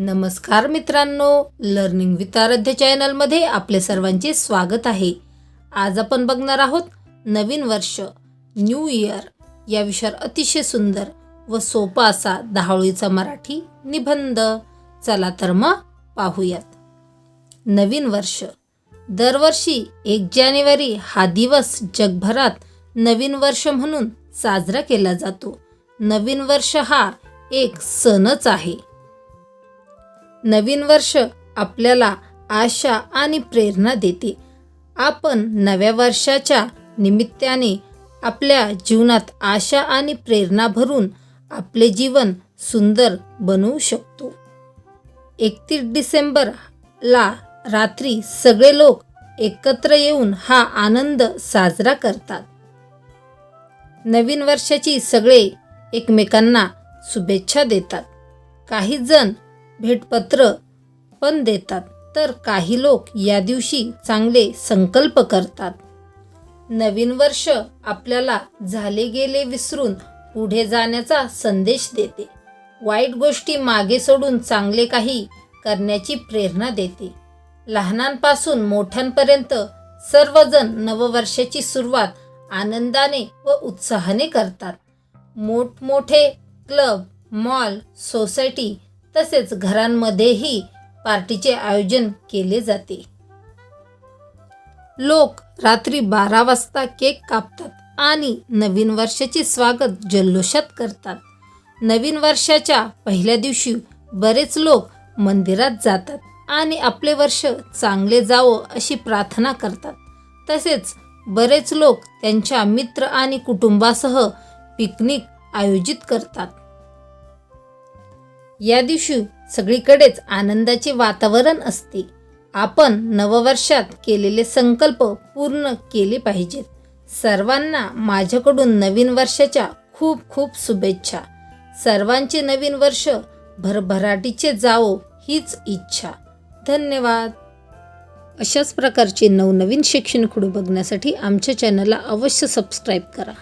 नमस्कार मित्रांनो learning with आराध्य चॅनलमध्ये आपले सर्वांचे स्वागत आहे. आज आपण बघणार आहोत नवीन वर्ष न्यू इयर या विषयावर अतिशय सुंदर व सोपा असा दहावीचा मराठी निबंध. चला तर मग पाहूयात. नवीन वर्ष. दरवर्षी एक जानेवारी हा दिवस जगभरात नवीन वर्ष म्हणून साजरा केला जातो. नवीन वर्ष हा एक सणच आहे. नवीन वर्ष आपल्याला आशा आणि प्रेरणा देते. आपण नव्या वर्षाच्या निमित्ताने आपल्या जीवनात आशा आणि प्रेरणा भरून आपले जीवन सुंदर बनवू शकतो. एकतीस डिसेंबरला रात्री सगळे लोक एकत्र येऊन हा आनंद साजरा करतात. नवीन वर्षाची सगळे एकमेकांना शुभेच्छा देतात. काही जण भेटपत्र पण देतात. तर काही लोक या दिवशी चांगले संकल्प करतात. नवीन वर्ष आपल्याला झाले गेले विसरून पुढे जाण्याचा संदेश देते. वाईट गोष्टी मागे सोडून चांगले काही करण्याची प्रेरणा देते. लहानांपासून मोठ्यांपर्यंत सर्वजण नववर्षाची सुरुवात आनंदाने व उत्साहाने करतात. मोठमोठे क्लब मॉल सोसायटी तसेच घरांमध्येही पार्टीचे आयोजन केले जाते. लोक रात्री बारा वाजता केक कापतात आणि नवीन वर्षाचे स्वागत जल्लोषात करतात. नवीन वर्षाच्या पहिल्या दिवशी बरेच लोक मंदिरात जातात आणि आपले वर्ष चांगले जावं अशी प्रार्थना करतात. तसेच बरेच लोक त्यांच्या मित्र आणि कुटुंबासह पिकनिक आयोजित करतात. या दिवशी सगळीकडेच आनंदाचे वातावरण असते. आपण नववर्षात केलेले संकल्प पूर्ण केले पाहिजेत. सर्वांना माझ्याकडून नवीन वर्षाच्या खूप खूप शुभेच्छा. सर्वांचे नवीन वर्ष भरभराटीचे जावो हीच इच्छा. धन्यवाद. अशाच प्रकारचे नवनवीन शैक्षणिक खुडू बघण्यासाठी आमच्या चॅनलला अवश्य सबस्क्राईब करा.